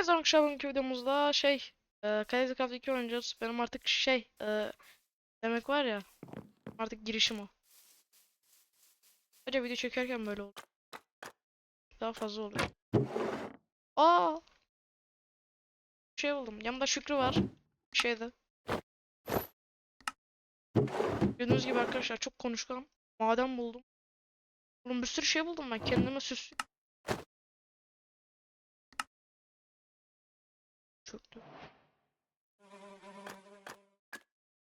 Arkadaşlar akşam bugünkü videomuzda şey e, Crazy Craft 2 oynayacağız. Benim artık şey e, demek var ya artık girişim o. Sadece video çekerken böyle oldu. Daha fazla oluyor. Aa! Şey buldum. Yanımda Şükrü var. Şeyde. Gördüğünüz gibi arkadaşlar çok konuşkan. Maden buldum. Oğlum bir sürü şey buldum ben kendime süs. Çöktü.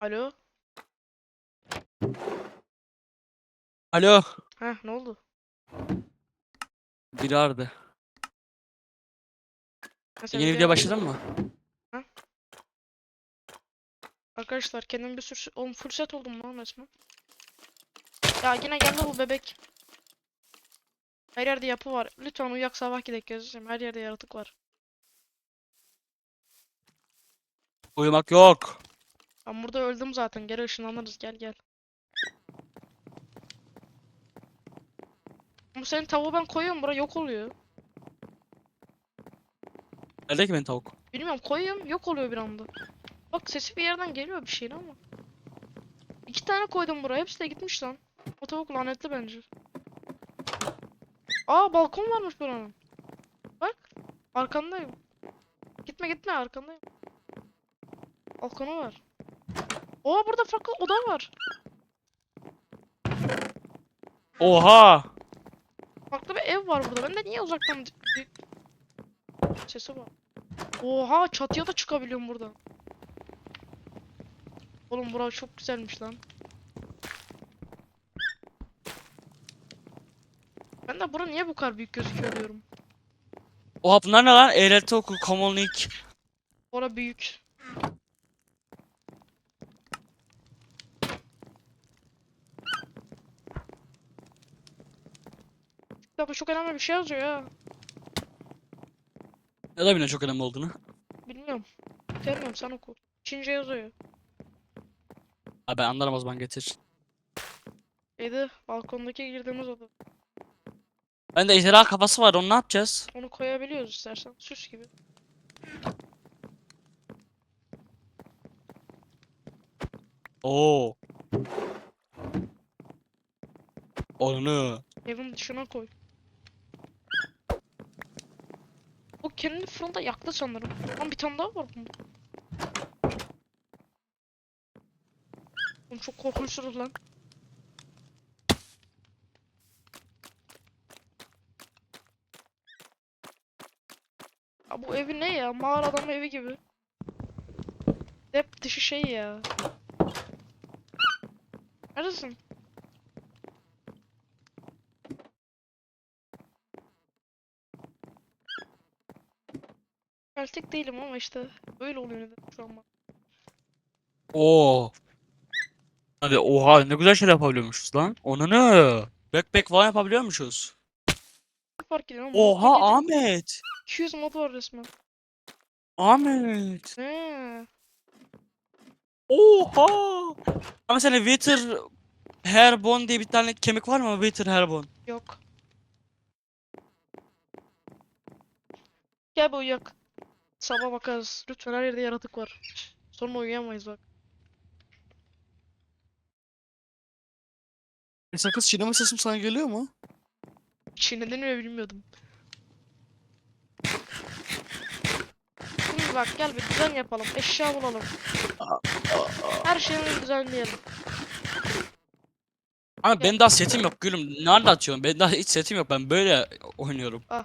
Alo? Alo. Heh ne oldu? Biri aradı. Mesela Yeni video başladın mı? Arkadaşlar kendim bir sürü oğlum full set oldum lan resmen. Ya yine geldi bu bebek. Her yerde yapı var. Lütfen uyak sabah gidelim gözüm. Her yerde yaratık var. Uyumak yok. Ben burada öldüm zaten. Geri ışınlanırız. Gel gel. Bu senin tavuğu ben koyuyorum. Bura yok oluyor. Nerede ki benim tavuk? Bilmiyorum koyuyorum. Yok oluyor bir anda. Bak sesi bir yerden geliyor bir şeyin ama. İki tane koydum buraya. Hepsi de gitmiş lan. O tavuk lanetli bence. Aa balkon varmış buranın. Bak. Arkandayım. Gitme gitme arkandayım. Balkonu var. Oo burada farklı oda var. Oha! Farklı bir ev var burada. Ben de niye uzaktan sesi var. Oha çatıya da çıkabiliyorum burada. Oğlum bura çok güzelmiş lan. Ben de bura niye bu kadar büyük gözüküyor diyorum. Oha bunlar ne lan? Eğreti oku, commonlik. Bura büyük. Çok önemli bir şey yazıyor ya. Ne da bilmiyorum çok önemli olduğunu. Bilmiyorum. Sevmiyorum sen oku. Çince yazıyor. Ha ben anlarım o zaman getir. Şeyde balkondaki girdiğimiz oda. Ben de ejderha kafası var onu ne yapacağız? Onu koyabiliyoruz istersen. Süs gibi. Oo. Onu. Evin dışına koy. O kendi fırında yaktı sanırım. Lan bir tane daha var bunda. Oğlum çok korkunçsunuz lan. Ya bu evi ne ya? Mağara adam evi gibi. Hep dışı şey ya. Neredesin? Celtic değilim ama işte böyle oluyor neden şu an. bak. Oo. Hadi oha ne güzel şeyler yapabiliyormuşuz lan. Onu ne? Backpack falan yapabiliyormuşuz. Fark ediyor ama Oha Ahmet. 200 mod var resmen. Ahmet. Ne? Oha. Ama senin Wither Hairbone diye bir tane kemik var mı? Wither Hairbone. Yok. Gel bu uyak. Sabah bakarız. Lütfen her yerde yaratık var. Sonra uyuyamayız bak. Sakız çiğneme sesim sana geliyor mu? Çiğnediğini bile bilmiyordum. Şimdi bak gel bir düzen yapalım. Eşya bulalım. Her şeyini düzenleyelim. Ama benim daha setim yok gülüm. Nerede atıyorum? Benim daha hiç setim yok. Ben böyle oynuyorum. Ah.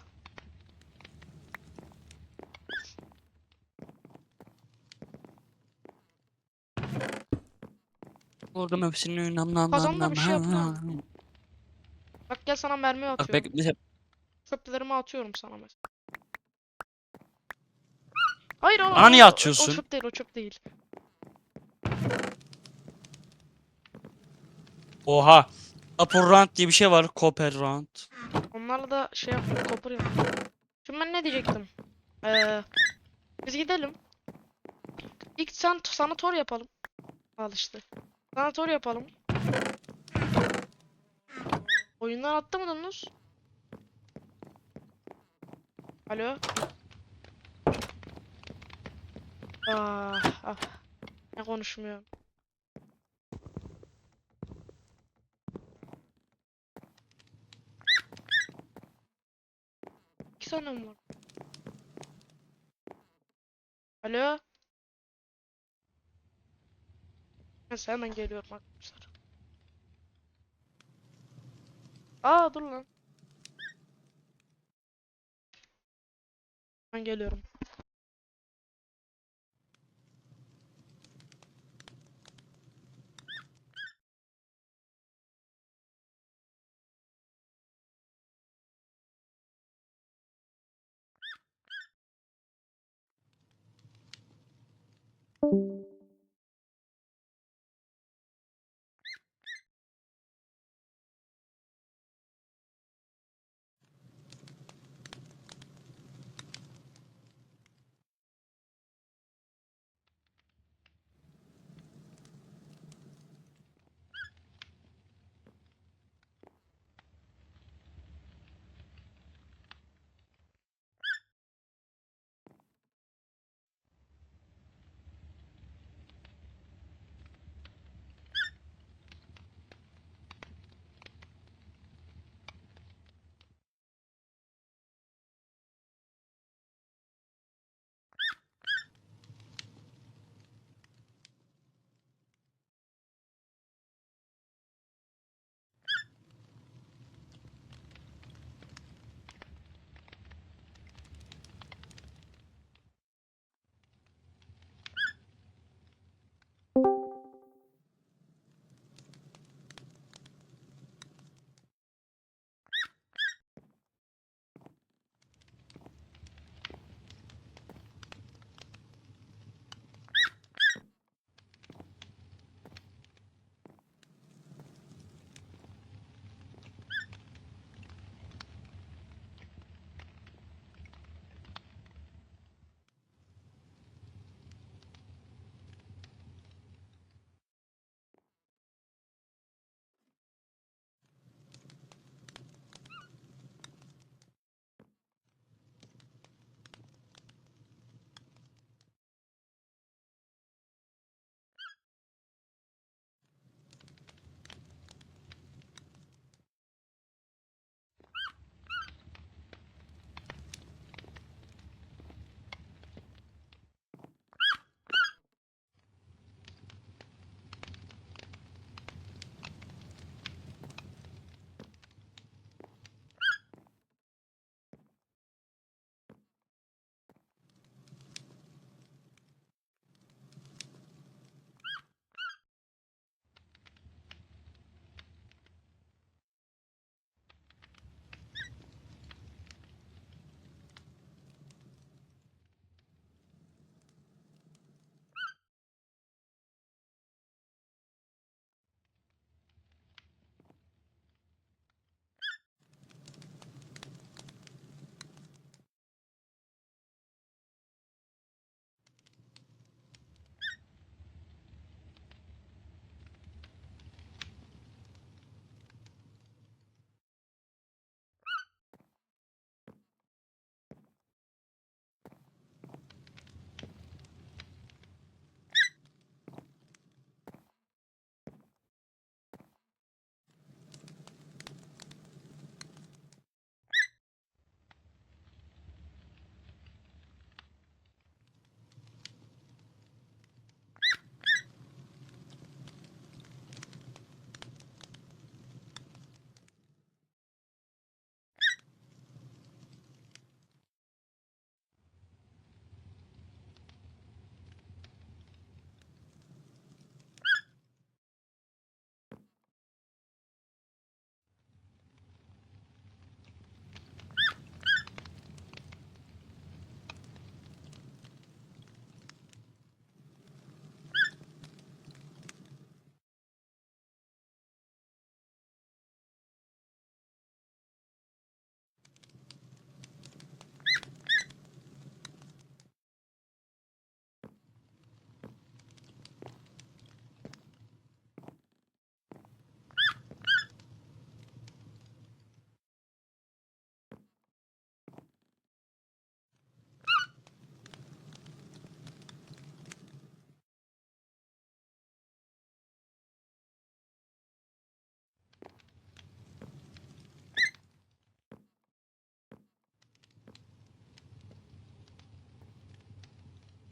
Vurdum hepsini nam nam Kazanda nam bir şey nam yapma. nam. Bak gel sana mermi Bak atıyorum. bek mesela Çöplerimi atıyorum sana mesela. Hayır o, Bana niye o- atıyorsun? O çöp değil, o çöp değil. Oha. Upper Rant diye bir şey var. Copper Rant. Onlarla da şey yapıyor, kopur yapıyor. Şimdi ben ne diyecektim? Ee, biz gidelim. İlk sen sana tor yapalım. Al işte. Sana tor yapalım. Oyundan attı mı Donuz? Alo? Ah, ah. Ne konuşmuyorum. İki tane var? Alo? Neyse hemen geliyorum arkadaşlar. Aa dur lan. Ben geliyorum.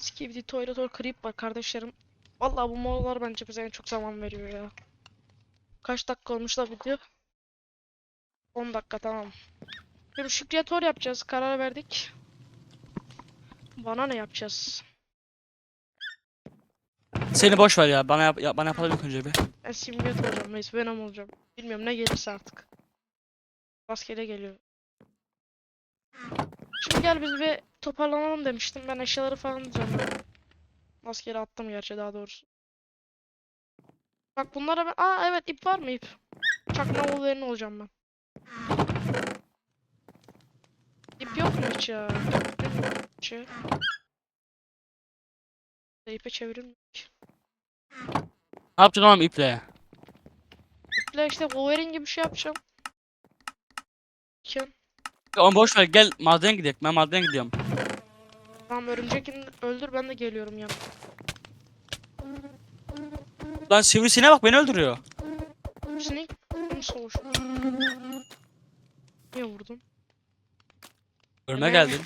Skibidi Toilet or Creep var kardeşlerim. Vallahi bu molalar bence bize en çok zaman veriyor ya. Kaç dakika olmuş da video? 10 dakika tamam. Şimdi Şükriyator yapacağız. Karar verdik. Bana ne yapacağız? Seni boş ver ya. Bana yap, ya, bana yapalım önce bir. Ben simülatör olacağım. Neyse Venom olacağım. Bilmiyorum ne gelirse artık. Rastgele geliyor. Şimdi gel biz bir toparlanalım demiştim. Ben eşyaları falan düzenledim. Rastgele attım gerçi daha doğrusu. Bak bunlara ben... Aa evet ip var mı ip? Çakma Wolverine olacağım ben. İp yok mu hiç ya? Hiç ya. İpe çevirilmiyor ki. Ne yapacaksın oğlum iple? İple işte Wolverine gibi bir şey yapacağım. Kim? Oğlum boş ver gel madene gidelim. Ben madene gidiyorum. Tamam örümcek öldür ben de geliyorum ya. Lan sivrisineğe bak beni öldürüyor. Sinek mi soğuş? Niye vurdun? Ölme Ne? geldin.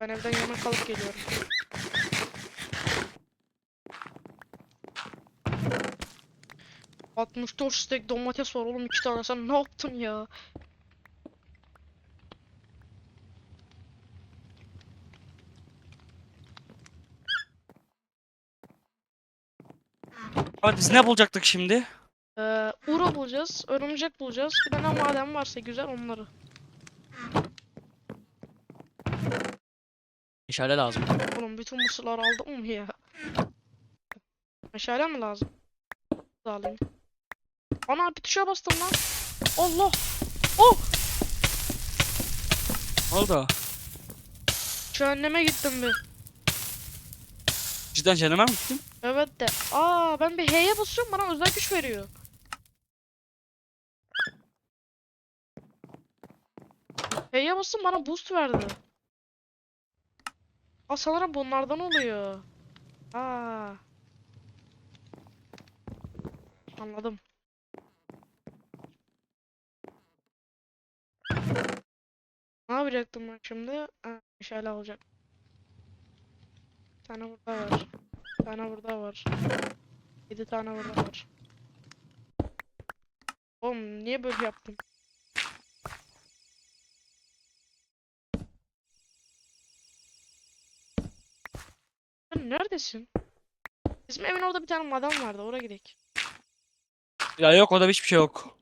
Ben evden yana kalıp geliyorum. ...64 stek domates var oğlum iki tane sen ne yaptın ya? Hadi biz ne bulacaktık şimdi? Ee, Uro bulacağız, örümcek bulacağız. Bir de ne maden varsa güzel onları. Meşale lazım. Oğlum bütün mısırları aldım mı ya? Meşale mi lazım? Alayım. Ana bir tuşa bastım lan. Allah! Oh! Ne oldu? Cehenneme gittim bir. Cidden cehenneme mi gittin? Evet de. Aa ben bir H'ye basıyorum bana özel güç veriyor. H'ye bastım bana boost verdi. Aa bunlardan oluyor. Aa. Anladım. Ne yapacaktım ben şimdi? Ha, meşale alacak. Tane burada var. Bir tane burada var. 7 tane burada var. Oğlum niye böyle yaptım? Sen neredesin? Bizim evin orada bir tane maden vardı. Oraya gidelim. Ya yok orada hiçbir şey yok.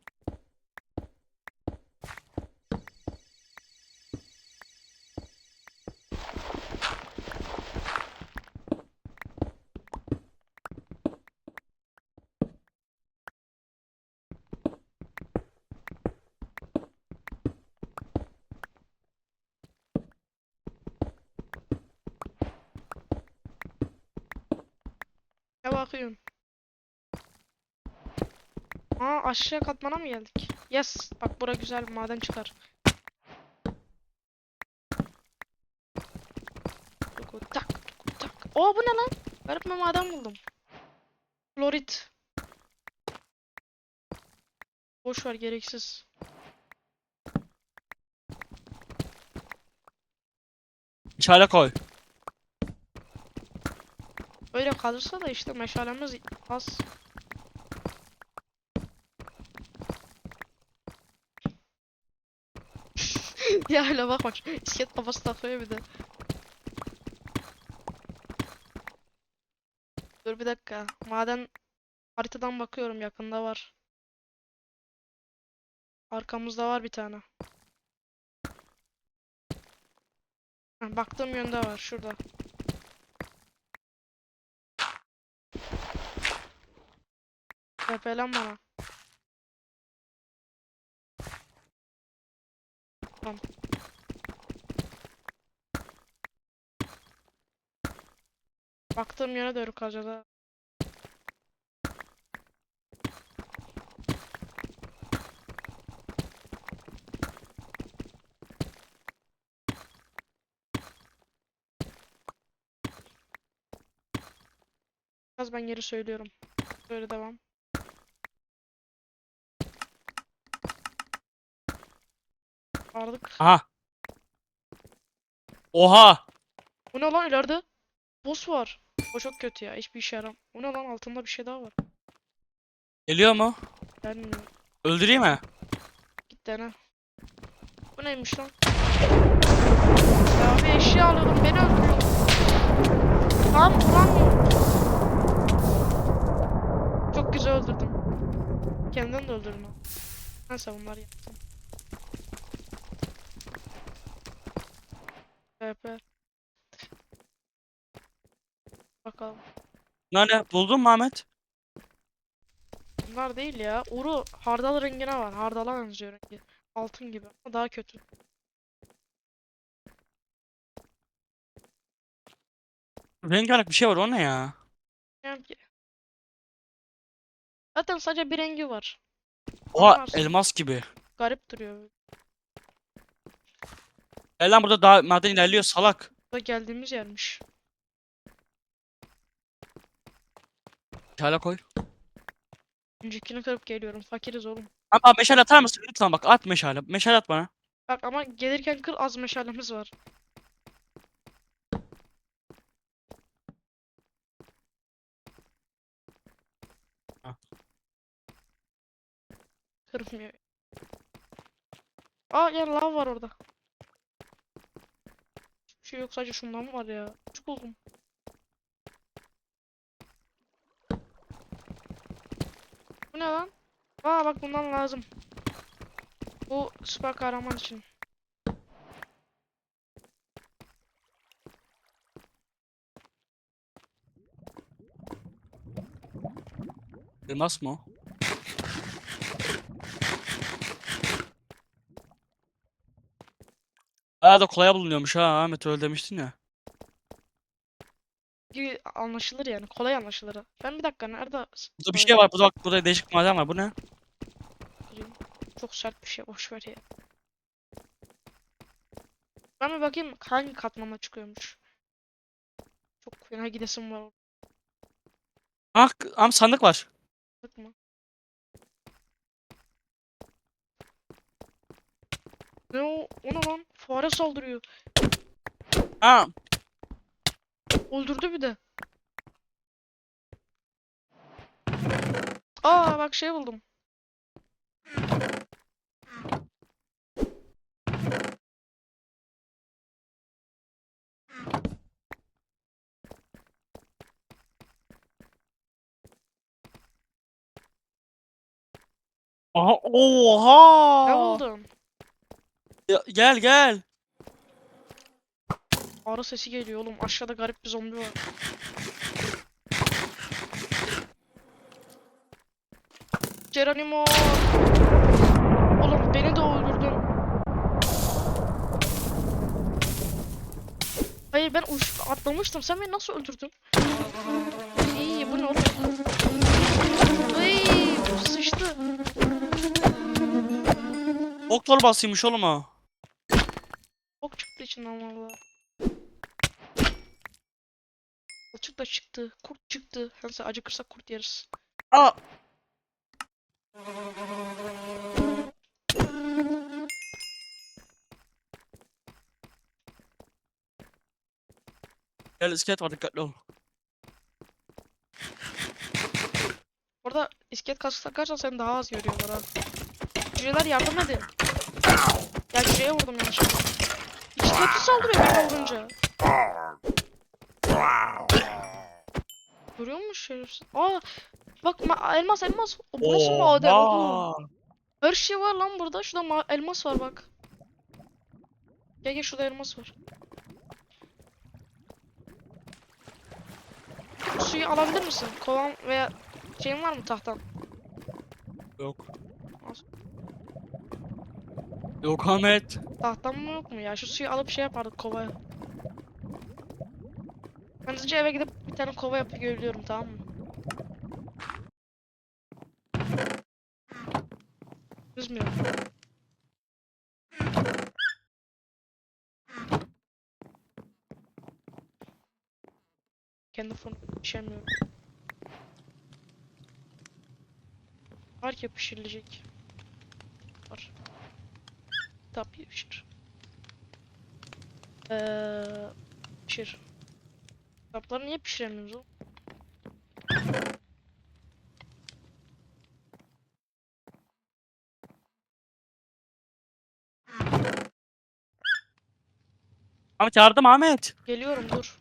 Ya bakıyorum. Aa aşağı katmana mı geldik? Yes. Bak bura güzel bir maden çıkar. Tak tak. Oo bu ne lan? Garip bir maden buldum. Florit. Boş ver gereksiz. Meşale koy. Öyle kalırsa da işte meşalemiz az. ya öyle bakma. İskelet kafası takıyor bir de. Dur bir dakika. Maden haritadan bakıyorum yakında var. Arkamızda var bir tane. Baktığım yönde var şurada. TP lan bana. Tamam. Baktığım yöne doğru kaçacağız ha. Biraz ben yeri söylüyorum. Böyle devam. Vardık. Aha. Oha. Bu ne lan ileride? boss var. O çok kötü ya. Hiçbir işe yaram. O ne lan altında bir şey daha var. Geliyor mu? Gelmiyor. Öldüreyim mi? Git dene. Bu neymiş lan? Ya bir eşya alıyordum beni öldürüyor. Tamam vuramıyorum. Çok güzel öldürdüm. Kendini de öldürdüm. Neyse bunları yaptım. PP. Bakalım. Bunlar ne? Buldun mu Ahmet? Bunlar değil ya. Uru hardal rengine var. Hardala benziyor rengi. Altın gibi ama daha kötü. Rengarenk bir şey var o ne ya? Ki- Zaten sadece bir rengi var. Oha Anlarsın. elmas gibi. Garip duruyor. Gel lan burada daha maden ilerliyor salak. Bu da geldiğimiz yermiş. Hala koy. Öncekini kırıp geliyorum. Fakiriz oğlum. Ama meşale atar mısın? Lütfen bak at meşale. Meşale at bana. Bak ama gelirken kır az meşalemiz var. Ah. Kırmıyor. Aa ya lav var orada. Hiçbir şey yok sadece şundan var ya. Çok buldum. Bu ne lan? Aa bak bundan lazım. Bu süper kahraman için. Elmas mı o? Aa da kolay bulunuyormuş ha Ahmet öyle demiştin ya. Anlaşılır yani. Kolay anlaşılır. Ben bir dakika nerede? Burada bir şey var. Burada bak burada değişik maden var. Bu ne? Çok sert bir şey. Boş ver ya. Ben bir bakayım hangi katmana çıkıyormuş. Çok fena gidesim var. Ah am sandık var. Anladık mı? Ne o? O ne lan? Fare saldırıyor. Ha Öldürdü bir de. Aa bak şey buldum. Aha Ne oha. buldun? Ya- Gel gel. Arı sesi geliyor oğlum. Aşağıda garip bir zombi var. Geronimo! Oğlum beni de öldürdün. Hayır ben uç atlamıştım. Sen beni nasıl öldürdün? İyi bu ne oğlum? Ay sıçtı. Ok torbasıymış oğlum o. Ok çıktı içinden valla. Açık da çıktı. Kurt çıktı. Neyse acıkırsak kurt yeriz. Aa. Gel iskelet var dikkatli ol. Orada iskelet kask takarsan seni daha az görüyorlar ha. Cüceler yardım edin. Ya cüceye vurdum yanlışlıkla. İşte hepsi saldırıyor bana vurunca. Görüyor musun şerefsiz? Aa bak ma- elmas elmas. O bu nasıl maden oğlum? Her şey var lan burada. Şurada ma- elmas var bak. Gel gel şurada elmas var. Suyu alabilir misin? Kovan veya şeyin var mı tahtan? Yok. Az. Yok Ahmet. Tahtan mı yok mu ya? Şu suyu alıp şey yapardık kovaya. Ben hızlıca eve gidip tane kova yapıp geliyorum tamam mı? Üzmüyorum. Kendi fırını pişirmiyorum. Var ki pişirilecek. Var. Tabii pişir. Eee pişir. Kitapları niye pişiremiyoruz oğlum? Ahmet yardım Ahmet. Geliyorum dur.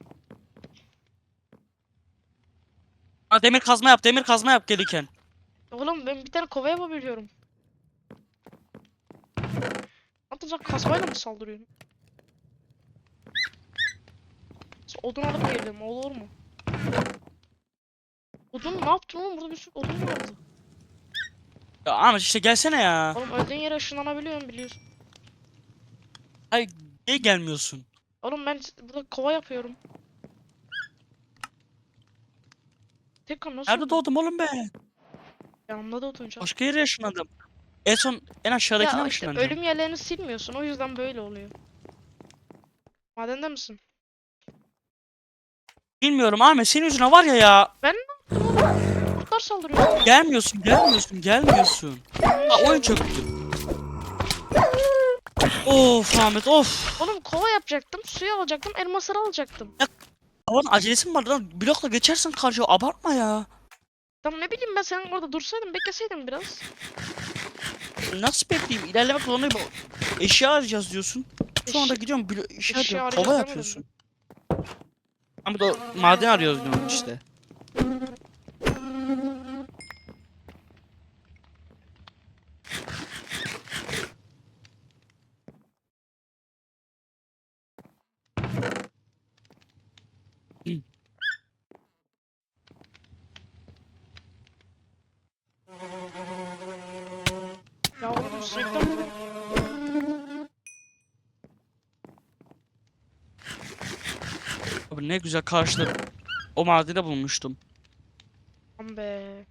Ha, demir kazma yap demir kazma yap gelirken. Oğlum ben bir tane kova yapabiliyorum. Atacak kasmayla mı saldırıyorum? Odun alıp geldim olur mu? Odun ne yaptın oğlum burada bir sürü odun vardı. Ya Ahmet işte gelsene ya. Oğlum öldüğün yere ışınlanabiliyorum biliyorsun. Hayır niye gelmiyorsun? Oğlum ben burada kova yapıyorum. Tekrar nasıl Nerede doğdum oğlum be? Yanımda da odun çok. Başka yere yaşlandım. En son en aşağıdakine Ya işte yaşlandın? ölüm yerlerini silmiyorsun o yüzden böyle oluyor. Madende misin? Bilmiyorum Ahmet senin yüzüne var ya ya. Kurtlar saldırıyor. Gelmiyorsun gelmiyorsun gelmiyorsun. Ha, oyun çöktü. Of Ahmet of. Oğlum kova yapacaktım, suyu alacaktım, elmasları alacaktım. Havanın acelesi mi var lan? Blokla geçersin karşıya abartma ya. Tamam ne bileyim ben senin orada dursaydım, bekleseydim biraz. Nasıl bekleyeyim? İlerlemek zorundayım. Eşya arayacağız diyorsun. Sonra da Eş- gidiyorum blo- eşya eşya arıyorum. Kova yapıyorsun. Ahmet o maden arıyoruz işte. Ya oğlum sürekli ama- Abi ne güzel karşıda o madeni bulmuştum. Aman be.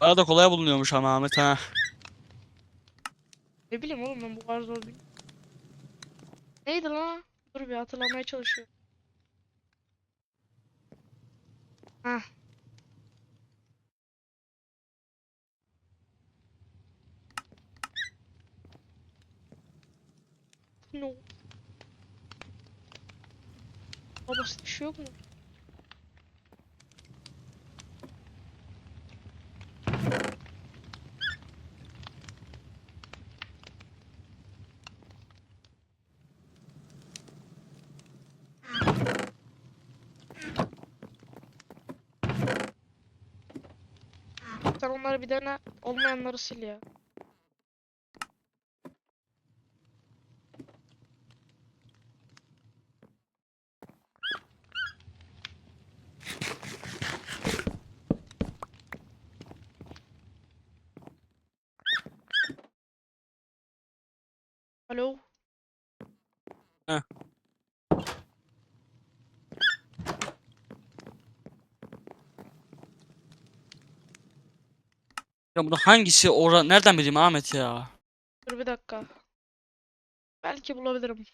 Kolay bulunuyormuş ama Ahmet ha. Ne bileyim oğlum ben bu kadar zor değil. Neydi lan? Dur bir hatırlamaya çalışıyorum. Heh. No. Daha basit bir şey yok mu? Sen onları bir dene olmayanları sil ya. Alo. Heh. Ya bu hangisi ora nereden bileyim Ahmet ya? Dur bir dakika. Belki bulabilirim.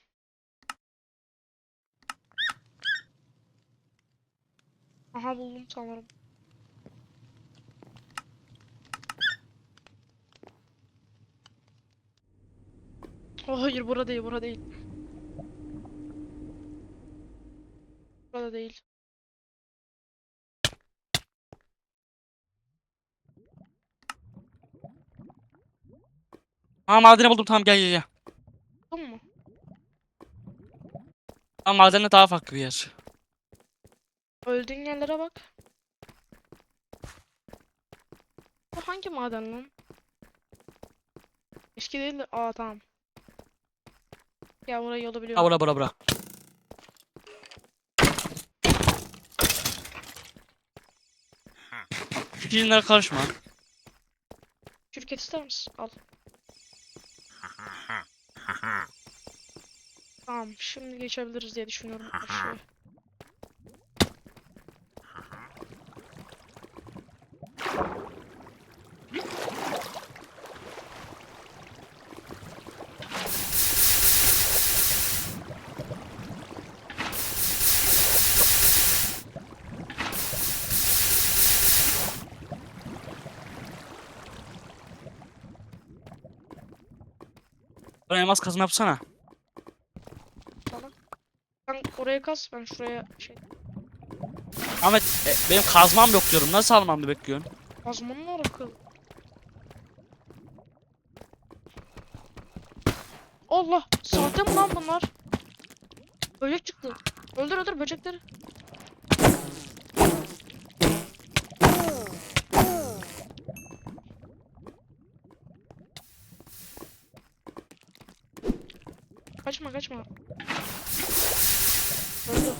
Aha buldum sanırım. Oh, hayır burada değil, burada değil. Burada değil. Ha madeni buldum tamam gel gel gel. Buldun mu? Ama madenle daha farklı bir yer. Öldüğün yerlere bak. Bu hangi maden lan? Eski değil de... Aa tamam. Ya burayı yolu biliyorum. bura bura bura. Fikirlere karışma. Şirket ister misin? Al. Tamam, şimdi geçebiliriz diye düşünüyorum karşıya. Elmas kazma yapsana. Sana. Sen oraya kas ben şuraya şey. Ahmet e, benim kazmam yok diyorum. Nasıl almamı bekliyorsun? Kazmanın alakalı. Allah! Sahte mi lan bunlar? Böcek çıktı. Öldür öldür böcekleri. Kaçma kaçma. Öldü.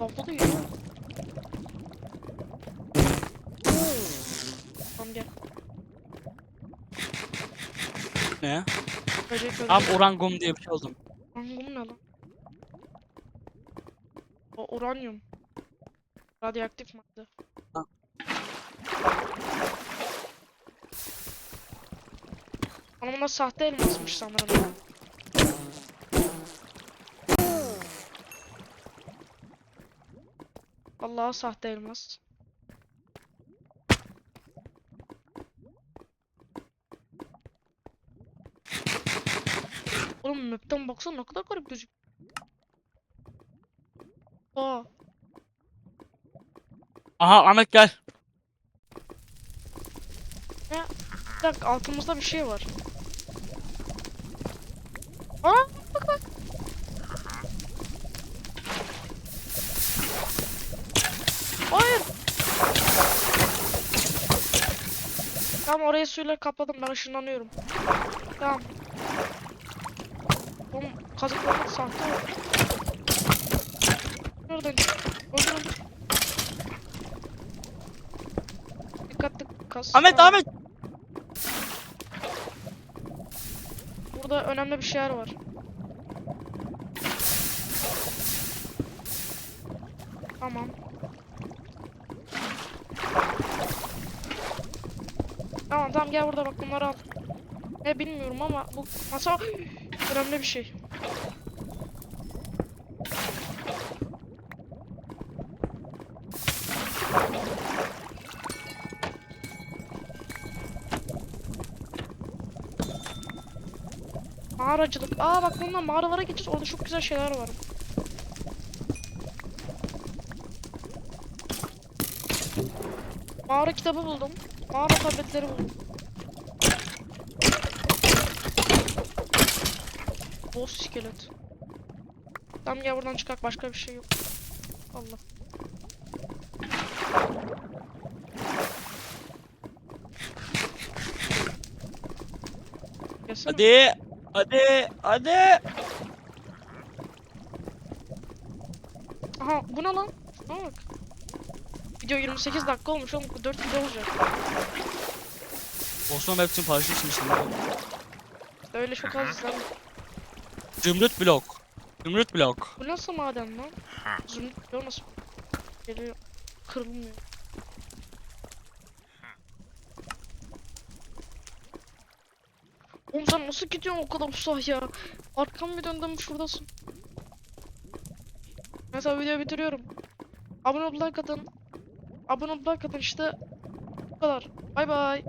Balta da yiyor. Tamam gel. Ne? Böcek öldü. Tam orangum diye bir şey oldum. Uranyum ne lan? O uranyum. Radyoaktif madde. Ha. Ama sahte elmasmış sanırım. Vallahi sahte elmas. Oğlum map'ten baksana ne kadar garip gözüküyor. Aa, Aha Ahmet gel. bir dakika altımızda bir şey var. Aa, bak bak. Hayır. Orayı suyla kapadım ben ışınlanıyorum. Tamam. Oğlum kazıklarım sahte var. Nereden? Öldür öldür. Dikkatli kas. Ahmet Tamam. Ahmet. Burada önemli bir şeyler var. Tamam. Tamam tamam gel burada bak bunları al. Ne bilmiyorum ama bu masa önemli bir şey. Mağaracılık. Aa bak bununla mağaralara gideceğiz. Orada çok güzel şeyler var. Mağara kitabı buldum. Mağara tabletleri buldum. Boss iskelet. Tamam gel buradan çıkak başka bir şey yok. Allah. Gelsene. Hadi. Hadi. Hadi. Aha bu ne lan? Şuna bak. Video 28 dakika olmuş oğlum. Bu 4 video olacak. Boston Map için paylaşırsın Öyle çok az izlenme. Zümrüt blok. Zümrüt blok. Bu nasıl maden lan? Zümrüt diyor nasıl? Geliyor. Kırılmıyor. Oğlum sen nasıl gidiyorsun o kadar uzak ya? Arkam bir döndüm şuradasın. Mesela videoyu bitiriyorum. Abone ol like atın. Abone ol like atın işte. Bu kadar. Bay bay.